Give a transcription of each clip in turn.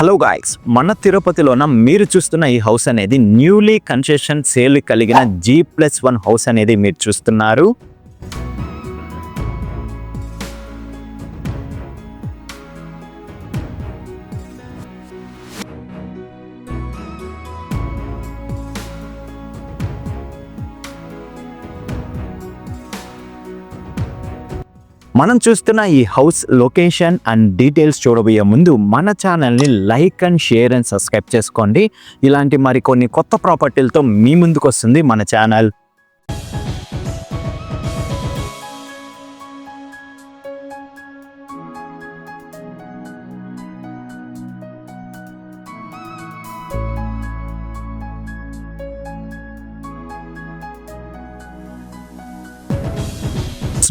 Hello guys మన తిరుపతిలోన మీరు చూస్తున్న ఈ హౌస్ అనేది న్యూలీ కన్సెషన్ సేల్ కలిగిన జీ ప్లస్ వన్ హౌస్ అనేది మీరు చూస్తున్నారు. మనం చూస్తున్న ఈ హౌస్ లొకేషన్ అండ్ డీటెయిల్స్ చూడబోయే ముందు మన ఛానల్ని like and share and subscribe చేసుకోండి. ఇలాంటి మరికొన్ని కొత్త ప్రాపర్టీలతో మీ ముందుకు వస్తుంది మన ఛానల్.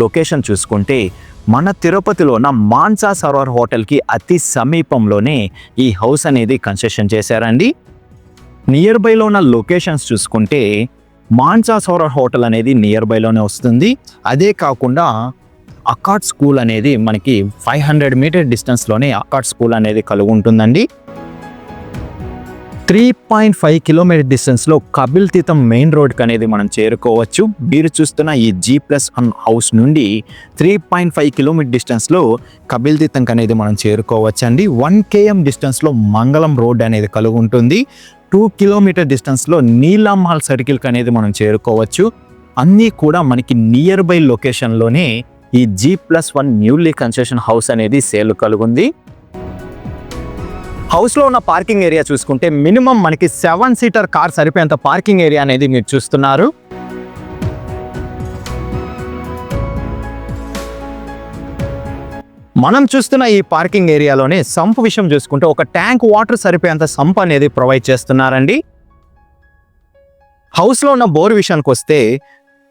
లొకేషన్ చూసుకుంటే మన తిరుపతిలోన మాన్సా సరోవర్ హోటల్కి అతి సమీపంలోనే ఈ హౌస్ అనేది కన్స్ట్రక్షన్ చేశారండి. నియర్ బైలో ఉన్న లొకేషన్స్ చూసుకుంటే మాన్సా సరోవర్ హోటల్ అనేది నియర్ బైలోనే వస్తుంది. అదే కాకుండా అకాట్ స్కూల్ అనేది మనకి ఫైవ్ హండ్రెడ్ మీటర్ డిస్టెన్స్లోనే అకాట్ స్కూల్ అనేది కలిగి ఉంటుందండి త్రీ పాయింట్ ఫైవ్ కిలోమీటర్ డిస్టెన్స్లో కబిల్ తీతం మెయిన్ రోడ్కి అనేది మనం చేరుకోవచ్చు. మీరు చూస్తున్న ఈ జీ ప్లస్ వన్ హౌస్ నుండి త్రీ పాయింట్ ఫైవ్ కిలోమీటర్ డిస్టెన్స్లో కబిల్ తీతంకి అనేది మనం చేరుకోవచ్చు అండి వన్ కేఎం డిస్టెన్స్లో మంగళం రోడ్ అనేది కలిగి ఉంటుంది టూ కిలోమీటర్ డిస్టెన్స్లో నీలామహల్ సర్కిల్కి అనేది మనం చేరుకోవచ్చు. అన్నీ కూడా మనకి నియర్ బై లొకేషన్లోనే ఈ G plus one newly construction house అనేది సేల్ కలుగుంది. హౌస్లో ఉన్న పార్కింగ్ ఏరియా చూసుకుంటే మినిమం మనకి సెవెన్ సీటర్ కార్ సరిపోయేంత పార్కింగ్ ఏరియా అనేది మీరు చూస్తున్నారు. మనం చూస్తున్న ఈ పార్కింగ్ ఏరియాలోనే సంప్ విషయం చూసుకుంటే ఒక ట్యాంక్ వాటర్ సరిపోయేంత సంప్ అనేది ప్రొవైడ్ చేస్తున్నారండి. హౌస్లో ఉన్న బోర్ విషయానికి వస్తే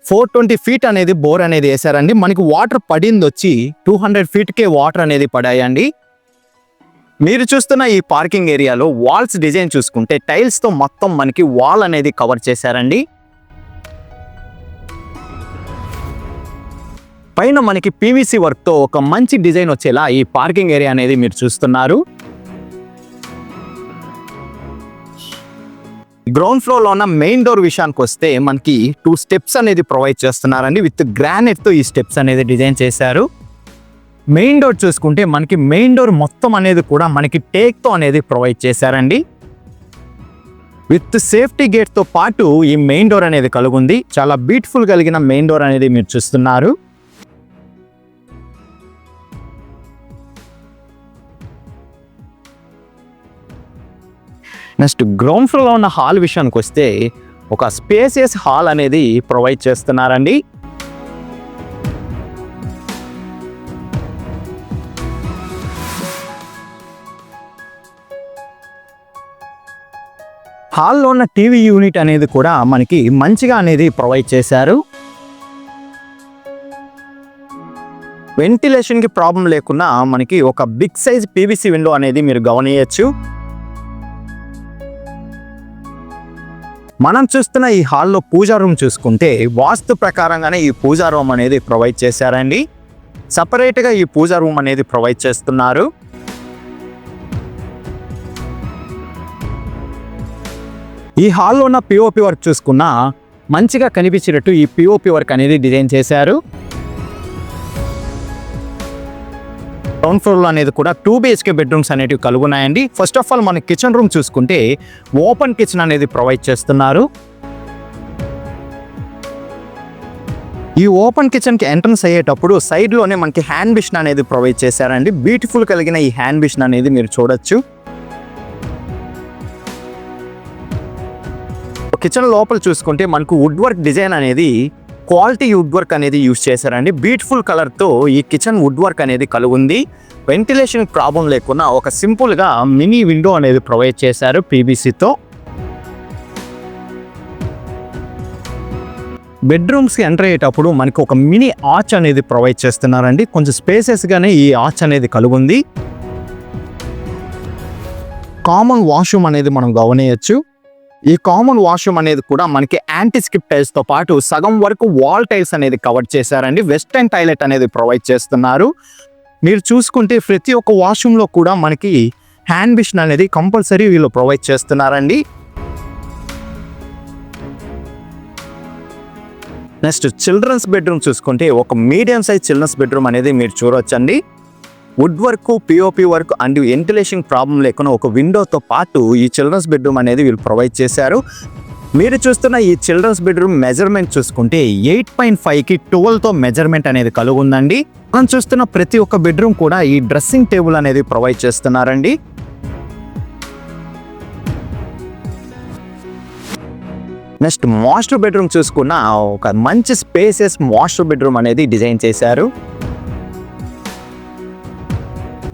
ఫోర్ ట్వంటీ ఫీట్ అనేది బోర్ అనేది వేశారండి. మనకి వాటర్ పడింది వచ్చి టూ హండ్రెడ్ ఫీట్కే వాటర్ అనేది పడాయండి. మీరు చూస్తున్న ఈ పార్కింగ్ ఏరియాలో వాల్స్ డిజైన్ చూసుకుంటే టైల్స్తో మొత్తం మనకి వాల్ అనేది కవర్ చేశారండి. పైన మనకి పీవీసీ వర్క్తో ఒక మంచి డిజైన్ వచ్చేలా ఈ పార్కింగ్ ఏరియా అనేది మీరు చూస్తున్నారు. గ్రౌండ్ ఫ్లోర్లో ఉన్న మెయిన్ డోర్ విషయానికి వస్తే మనకి టూ స్టెప్స్ అనేది ప్రొవైడ్ చేస్తున్నారండి. విత్ గ్రానైట్తో ఈ స్టెప్స్ అనేది డిజైన్ చేశారు. మెయిన్ డోర్ చూసుకుంటే మనకి మెయిన్ డోర్ మొత్తం అనేది కూడా మనకి టేక్తో అనేది ప్రొవైడ్ చేశారండి. విత్ సేఫ్టీ గేట్తో పాటు ఈ మెయిన్ డోర్ అనేది కలుగుంది. చాలా బ్యూటిఫుల్ కలిగిన మెయిన్ డోర్ అనేది మీరు చూస్తున్నారు. నెక్స్ట్ గ్రౌండ్ ఫ్లోర్లో ఉన్న హాల్ విషయానికి వస్తే ఒక స్పేసియస్ హాల్ అనేది ప్రొవైడ్ చేస్తున్నారండి. హాల్లో ఉన్న టీవీ యూనిట్ అనేది కూడా మనకి మంచిగా అనేది ప్రొవైడ్ చేశారు. వెంటిలేషన్కి ప్రాబ్లం లేకుండా మనకి ఒక బిగ్ సైజ్ పీవీసీ విండో అనేది మీరు గమనించచ్చు మనం చూస్తున్న ఈ హాల్లో పూజా రూమ్ చూసుకుంటే వాస్తు ప్రకారంగానే ఈ పూజా రూమ్ అనేది ప్రొవైడ్ చేశారండి. సపరేట్గా ఈ పూజా రూమ్ అనేది ప్రొవైడ్ చేస్తున్నారు. ఈ హాల్లో ఉన్న పిఓపి వర్క్ చూసుకున్నా మంచిగా కనిపించేటట్టు ఈ పిఓపి వర్క్ అనేది డిజైన్ చేశారు. గ్రౌండ్ ఫ్లోర్లో అనేది కూడా టూ బిహెచ్కే బెడ్రూమ్స్ అనేటివి కలుగున్నాయండి. ఫస్ట్ ఆఫ్ ఆల్ మన కిచెన్ రూమ్ చూసుకుంటే ఓపెన్ కిచెన్ అనేది ప్రొవైడ్ చేస్తున్నారు. ఈ ఓపెన్ కిచెన్కి ఎంట్రన్స్ అయ్యేటప్పుడు సైడ్లోనే మనకి హ్యాండ్ బిషన్ అనేది ప్రొవైడ్ చేశారండి. బ్యూటిఫుల్ కలిగిన ఈ హ్యాండ్ బిషన్ అనేది మీరు చూడొచ్చు. కిచెన్ లోపల చూసుకుంటే మనకు వుడ్ వర్క్ డిజైన్ అనేది క్వాలిటీ వుడ్ వర్క్ అనేది యూస్ చేశారండి. బ్యూటిఫుల్ కలర్తో ఈ కిచెన్ వుడ్ వర్క్ అనేది కలుగుంది. వెంటిలేషన్ ప్రాబ్లం లేకుండా ఒక సింపుల్గా మినీ విండో అనేది ప్రొవైడ్ చేశారు పీబీసీతో బెడ్రూమ్స్కి ఎంటర్ అయ్యేటప్పుడు మనకి ఒక మినీ ఆర్చ్ అనేది ప్రొవైడ్ చేస్తున్నారండి. కొంచెం స్పేసెస్గానే ఈ ఆర్చ్ అనేది కలుగుంది. కామన్ వాష్రూమ్ అనేది మనం గమనియచ్చు. ఈ కామన్ వాష్రూమ్ అనేది కూడా మనకి యాంటీస్కిప్ టైల్స్తో పాటు సగం వరకు వాల్ టైల్స్ అనేది కవర్ చేశారండి. వెస్టర్న్ టాయిలెట్ అనేది ప్రొవైడ్ చేస్తున్నారు. మీరు చూసుకుంటే ప్రతి ఒక్క వాష్రూమ్లో కూడా మనకి హ్యాండ్ బిషన్ అనేది కంపల్సరీ వీళ్ళు ప్రొవైడ్ చేస్తున్నారండి. నెక్స్ట్ చిల్డ్రన్స్ బెడ్రూమ్ చూసుకుంటే ఒక మీడియం సైజ్ చిల్డ్రన్స్ బెడ్రూమ్ అనేది మీరు చూడవచ్చండి wood work POP work and ventilation problem లేకుండా ఒక విండోతో పాటు ఈ చిల్డ్రన్స్ బెడ్రూమ్ అనేది వీళ్ళు ప్రొవైడ్ చేశారు. మీరు చూస్తున్న ఈ చిల్డ్రన్స్ బెడ్రూమ్ మెజర్మెంట్ చూసుకుంటే ఎయిట్ పాయింట్ ఫైవ్కి ట్వెల్వ్తో మెజర్మెంట్ అనేది కలుగుందండి. మనం చూస్తున్న ప్రతి ఒక్క బెడ్రూమ్ కూడా ఈ డ్రెస్సింగ్ టేబుల్ అనేది ప్రొవైడ్ చేస్తున్నారండి. నెక్స్ట్ మాస్టర్ బెడ్రూమ్ చూసుకున్న ఒక మంచి స్పేసెస్ మాస్టర్ బెడ్రూమ్ అనేది డిజైన్ చేశారు.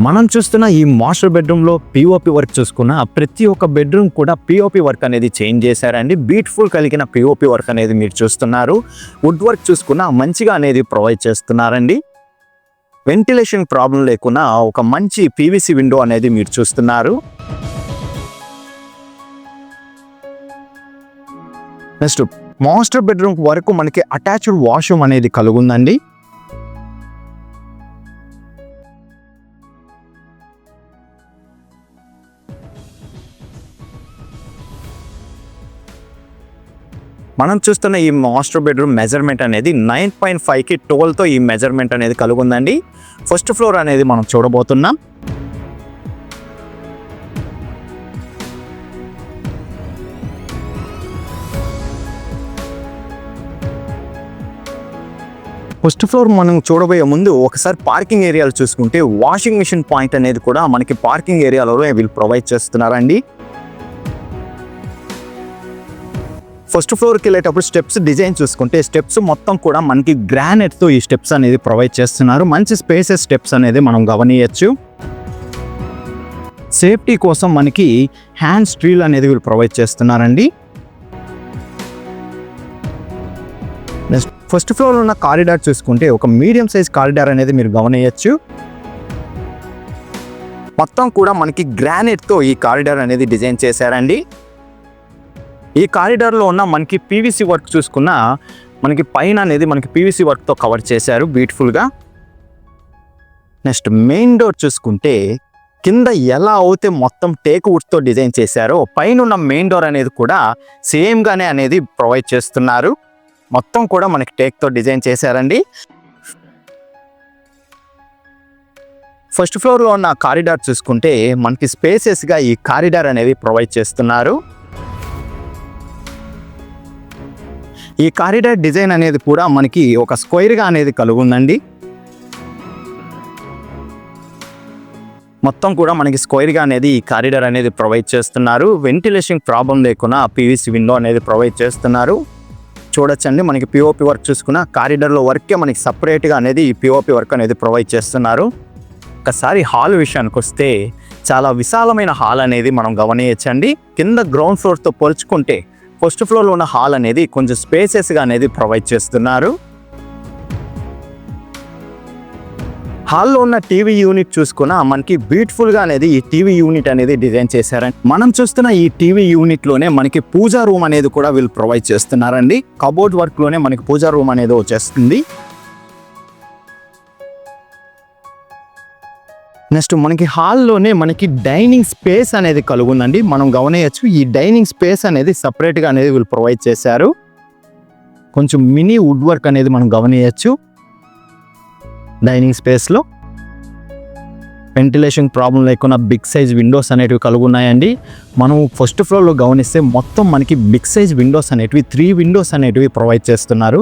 మనం చూస్తున్న ఈ మాస్టర్ బెడ్రూమ్లో పిఓపి వర్క్ చూసుకున్న ప్రతి ఒక్క బెడ్రూమ్ కూడా పిఓపి వర్క్ అనేది చేంజ్ చేశారండి. బ్యూటిఫుల్ కలిగిన పిఓపి వర్క్ అనేది మీరు చూస్తున్నారు. వుడ్ వర్క్ చూసుకున్న మంచిగా అనేది ప్రొవైడ్ చేస్తున్నారండి. వెంటిలేషన్ ప్రాబ్లం లేకుండా ఒక మంచి పీవీసీ విండో అనేది మీరు చూస్తున్నారు. నెక్స్ట్ మాస్టర్ బెడ్రూమ్ వరకు మనకి అటాచ్డ్ వాష్రూమ్ అనేది కలుగుందండి. మనం చూస్తున్న ఈ మాస్టర్ బెడ్రూమ్ మెజర్మెంట్ అనేది నైన్ పాయింట్ ఫైవ్కి టోల్తో ఈ మెజర్మెంట్ అనేది కలుగుందండి. ఫస్ట్ ఫ్లోర్ అనేది మనం చూడబోతున్నాం. ఫస్ట్ ఫ్లోర్ మనం చూడబోయే ముందు ఒకసారి పార్కింగ్ ఏరియాలు చూసుకుంటే వాషింగ్ మిషన్ పాయింట్ అనేది కూడా మనకి పార్కింగ్ ఏరియాలలో వీళ్ళు ప్రొవైడ్ చేస్తున్నారండి. ఫస్ట్ ఫ్లోర్కి వెళ్ళేటప్పుడు స్టెప్స్ డిజైన్ చూసుకుంటే స్టెప్స్ మొత్తం కూడా మనకి గ్రానైట్తో ఈ స్టెప్స్ అనేది ప్రొవైడ్ చేస్తున్నారు. మంచి స్పేసెస్ స్టెప్స్ అనేది మనం గమనియచ్చు. సేఫ్టీ కోసం మనకి హ్యాండ్ స్టీల్ అనేది వీళ్ళు ప్రొవైడ్ చేస్తున్నారండి. నెక్స్ట్ ఫస్ట్ ఫ్లోర్ ఉన్న కారిడార్ చూసుకుంటే ఒక మీడియం సైజ్ కారిడార్ అనేది మీరు గమనియచ్చు. మొత్తం కూడా మనకి గ్రానైట్తో ఈ కారిడార్ అనేది డిజైన్ చేశారండి. ఈ కారిడార్లో ఉన్న మనకి పీవీసీ వర్క్ చూసుకున్న మనకి పైన అనేది మనకి పీవీసీ వర్క్తో కవర్ చేశారు బ్యూటిఫుల్గా. నెక్స్ట్ మెయిన్ డోర్ చూసుకుంటే కింద ఎలా అయితే మొత్తం టేక్ వుడ్తో డిజైన్ చేశారో పైన ఉన్న మెయిన్ డోర్ అనేది కూడా సేమ్గానే అనేది ప్రొవైడ్ చేస్తున్నారు. మొత్తం కూడా మనకి టేక్తో డిజైన్ చేశారండి. ఫస్ట్ ఫ్లోర్లో ఉన్న కారిడార్ చూసుకుంటే మనకి స్పేసెస్గా ఈ కారిడార్ అనేది ప్రొవైడ్ చేస్తున్నారు. ఈ కారిడార్ డిజైన్ అనేది కూడా మనకి ఒక స్క్వైర్గా అనేది కలుగుందండి. మొత్తం కూడా మనకి స్క్వైర్గా అనేది ఈ కారిడార్ అనేది ప్రొవైడ్ చేస్తున్నారు. వెంటిలేషన్ ప్రాబ్లం లేకుండా పీవీసీ విండో అనేది ప్రొవైడ్ చేస్తున్నారు. చూడొచ్చండి మనకి పిఓపి వర్క్ చూసుకున్న కారిడార్లో వర్కే మనకి సపరేట్గా అనేది ఈ పిఓపి వర్క్ అనేది ప్రొవైడ్ చేస్తున్నారు. ఒకసారి హాల్ విషయానికి వస్తే చాలా విశాలమైన హాల్ అనేది మనం గమనించండి. కింద గ్రౌండ్ ఫ్లోర్తో పోల్చుకుంటే ఫస్ట్ ఫ్లోర్లో ఉన్న హాల్ అనేది కొంచెం స్పేసెస్గా అనేది ప్రొవైడ్ చేస్తున్నారు. హాల్లో ఉన్న టీవీ యూనిట్ చూసుకున్న మనకి బ్యూటిఫుల్గా అనేది ఈ టీవీ యూనిట్ అనేది డిజైన్ చేశారండి. మనం చూస్తున్న ఈ టీవీ యూనిట్లోనే మనకి పూజా రూమ్ అనేది కూడా వీళ్ళు ప్రొవైడ్ చేస్తున్నారండి. కబోర్డ్ వర్క్లోనే మనకి పూజా రూమ్ అనేది వచ్చేస్తుంది. నెక్స్ట్ మనకి హాల్లోనే మనకి డైనింగ్ స్పేస్ అనేది కలుగుందండి. మనం గమనించచ్చు ఈ డైనింగ్ స్పేస్ అనేది సపరేట్గా అనేది వీళ్ళు ప్రొవైడ్ చేశారు. కొంచెం మినీ వుడ్ వర్క్ అనేది మనం గమనించచ్చు డైనింగ్ స్పేస్లో వెంటిలేషన్ ప్రాబ్లం లేకుండా బిగ్ సైజ్ విండోస్ అనేటివి కలుగున్నాయండి. మనం ఫస్ట్ ఫ్లోర్లో గమనిస్తే మొత్తం మనకి బిగ్ సైజ్ విండోస్ అనేటివి త్రీ విండోస్ అనేటివి ప్రొవైడ్ చేస్తున్నారు.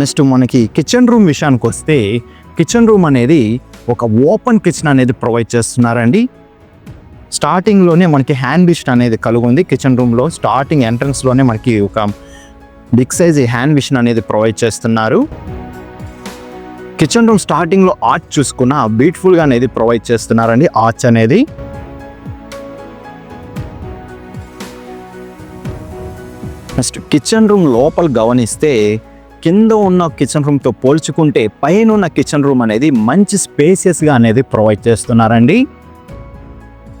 నెక్స్ట్ మనకి కిచెన్ రూమ్ విషయానికి వస్తే కిచెన్ రూమ్ అనేది ఒక ఓపెన్ కిచెన్ అనేది ప్రొవైడ్ చేస్తున్నారండి. స్టార్టింగ్లోనే మనకి హ్యాండ్ విషన్ అనేది కలుగుంది. కిచెన్ రూమ్లో స్టార్టింగ్ ఎంట్రన్స్లోనే మనకి ఒక బిగ్ సైజ్ హ్యాండ్ విషన్ అనేది ప్రొవైడ్ చేస్తున్నారు. కిచెన్ రూమ్ స్టార్టింగ్లో ఆర్చ్ చూసుకున్న బ్యూటిఫుల్గా అనేది ప్రొవైడ్ చేస్తున్నారండి ఆర్చ్ అనేది. నెక్స్ట్ కిచెన్ రూమ్ లోపల గమనిస్తే కింద ఉన్న కిచెన్ రూమ్తో పోల్చుకుంటే పైన ఉన్న కిచెన్ రూమ్ అనేది మంచి స్పేసియస్గా అనేది ప్రొవైడ్ చేస్తున్నారండి.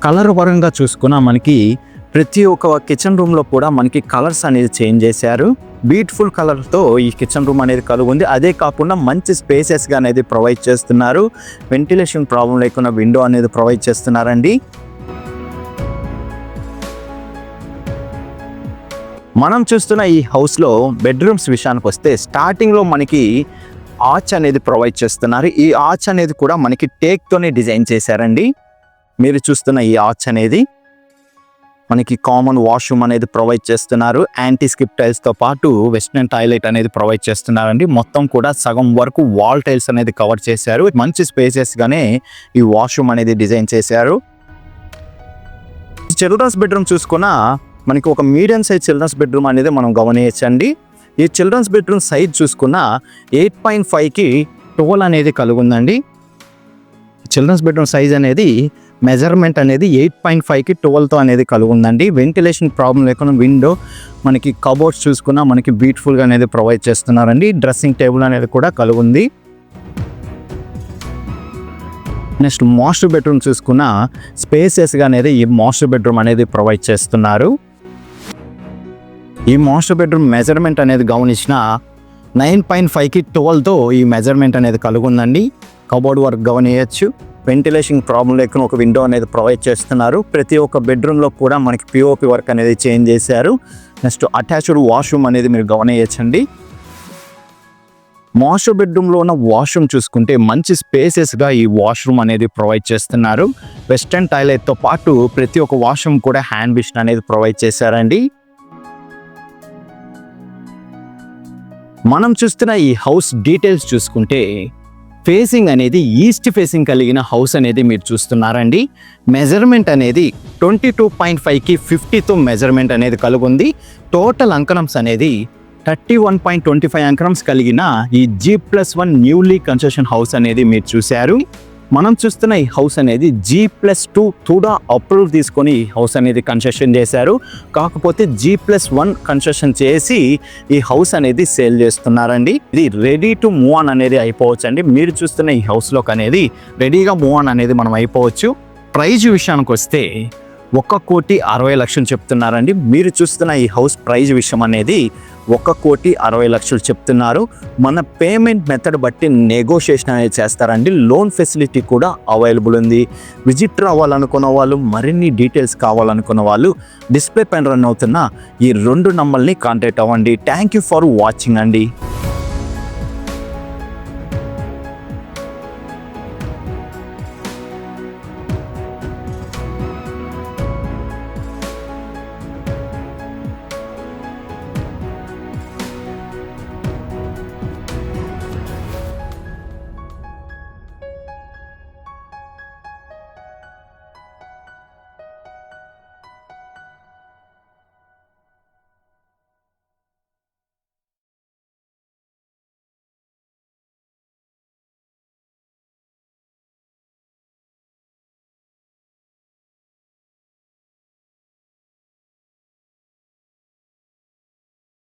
కలర్ పరంగా చూసుకున్న మనకి ప్రతి ఒక్క కిచెన్ రూమ్లో కూడా మనకి కలర్స్ అనేది చేంజ్ చేశారు. బ్యూటిఫుల్ కలర్తో ఈ కిచెన్ రూమ్ అనేది కలిగి ఉంది అదే కాకుండా మంచి స్పేసెస్గా అనేది ప్రొవైడ్ చేస్తున్నారు. వెంటిలేషన్ ప్రాబ్లం లేకుండా విండో అనేది ప్రొవైడ్ చేస్తున్నారండి. మనం చూస్తున్న ఈ హౌస్లో బెడ్రూమ్స్ విషయానికి వస్తే స్టార్టింగ్లో మనకి ఆర్చ్ అనేది ప్రొవైడ్ చేస్తున్నారు. ఈ ఆర్చ్ అనేది కూడా మనకి టేక్తోనే డిజైన్ చేశారండి. మీరు చూస్తున్న ఈ ఆర్చ్ అనేది మనకి కామన్ వాష్రూమ్ అనేది ప్రొవైడ్ చేస్తున్నారు. యాంటీ స్కిప్ టైల్స్తో పాటు వెస్ట్రన్ టాయిలెట్ అనేది ప్రొవైడ్ చేస్తున్నారండి. మొత్తం కూడా సగం వరకు వాల్ టైల్స్ అనేది కవర్ చేశారు. మంచి స్పేసెస్గానే ఈ వాష్రూమ్ అనేది డిజైన్ చేశారు. చిల్డ్రన్స్ బెడ్రూమ్ చూసుకున్నా మనకి ఒక మీడియం సైజ్ చిల్డ్రన్స్ బెడ్రూమ్ అనేది మనం గమనించండి. ఈ చిల్డ్రన్స్ బెడ్రూమ్ సైజ్ చూసుకున్న ఎయిట్ పాయింట్ ఫైవ్కి టోల్ అనేది కలుగుందండి. చిల్డ్రన్స్ బెడ్రూమ్ సైజ్ అనేది మెజర్మెంట్ అనేది ఎయిట్ పాయింట్ ఫైవ్కి ట్వెల్వ్తో అనేది కలుగుందండి. వెంటిలేషన్ ప్రాబ్లం లేకుండా విండో మనకి కబోర్డ్స్ చూసుకున్నా మనకి బ్యూటిఫుల్గా అనేది ప్రొవైడ్ చేస్తున్నారండి. డ్రెస్సింగ్ టేబుల్ అనేది కూడా కలుగుంది. నెక్స్ట్ మాస్టర్ బెడ్రూమ్ చూసుకున్న స్పేసెస్గా అనేది ఈ మాస్టర్ బెడ్రూమ్ అనేది ప్రొవైడ్ చేస్తున్నారు. ఈ మాస్టర్ బెడ్రూమ్ మెజర్మెంట్ అనేది గమనించిన నైన్ పాయింట్ ఫైవ్కి ట్వెల్వ్తో ఈ మెజర్మెంట్ అనేది కలుగుందండి. కబోర్డ్ వర్క్ గమనియచ్చు. వెంటిలేషన్ ప్రాబ్లం లేకుండా ఒక విండో అనేది ప్రొవైడ్ చేస్తున్నారు. ప్రతి ఒక్క బెడ్రూమ్లో కూడా మనకి పిఓపి వర్క్ అనేది చేంజ్ చేశారు. నెక్స్ట్ అటాచ్డ్ వాష్రూమ్ అనేది మీరు గమనించండి మాస్టర్ బెడ్రూమ్లో ఉన్న వాష్రూమ్ చూసుకుంటే మంచి స్పేసెస్గా ఈ వాష్రూమ్ అనేది ప్రొవైడ్ చేస్తున్నారు. వెస్టర్న్ టాయిలెట్తో పాటు ప్రతి ఒక్క వాష్రూమ్ కూడా హ్యాండ్ బిషన్ అనేది ప్రొవైడ్ చేశారండి. మనం చూస్తున్న ఈ హౌస్ డీటెయిల్స్ చూసుకుంటే ఫేసింగ్ అనేది ఈస్ట్ ఫేసింగ్ కలిగిన హౌస్ అనేది మీరు చూస్తున్నారండి. మెజర్మెంట్ అనేది ట్వంటీ టూ పాయింట్ ఫైవ్కి ఫిఫ్టీతో మెజర్మెంట్ అనేది కలుగుంది. టోటల్ అంకణంస్ అనేది thirty one point twenty five అంకణమ్స్ కలిగిన ఈ G plus one newly construction house అనేది మీరు చూశారు. మనం చూస్తున్న ఈ హౌస్ అనేది జీ ప్లస్ టూ కూడా అప్రూవ్ తీసుకొని ఈ హౌస్ అనేది కన్స్ట్రక్షన్ చేశారు. కాకపోతే జీ ప్లస్ వన్ కన్స్ట్రక్షన్ చేసి ఈ హౌస్ అనేది సేల్ చేస్తున్నారండి. ఇది రెడీ టు మూవ్ ఆన్ అనేది అయిపోవచ్చు అండి మీరు చూస్తున్న ఈ హౌస్లోకి అనేది రెడీగా మూవ్ ఆన్ అనేది మనం అయిపోవచ్చు. ప్రైజ్ విషయానికి వస్తే ఒక్క కోటి అరవై లక్షలు చెప్తున్నారండి. మీరు చూస్తున్న ఈ హౌస్ ప్రైజ్ విషయం అనేది ఒక కోటి అరవై లక్షలు చెప్తున్నారు. మన పేమెంట్ మెథడ్ బట్టి నెగోషియేషన్ అనేది చేస్తారండి. లోన్ ఫెసిలిటీ కూడా అవైలబుల్ ఉంది. విజిట్ అవ్వాలనుకున్న వాళ్ళు మరిన్ని డీటెయిల్స్ కావాలనుకున్న వాళ్ళు డిస్ప్లే పైన రన్ అవుతున్న ఈ రెండు నంబర్ని కాంటాక్ట్ అవ్వండి. థ్యాంక్ యూ ఫర్ వాచింగ్ అండి.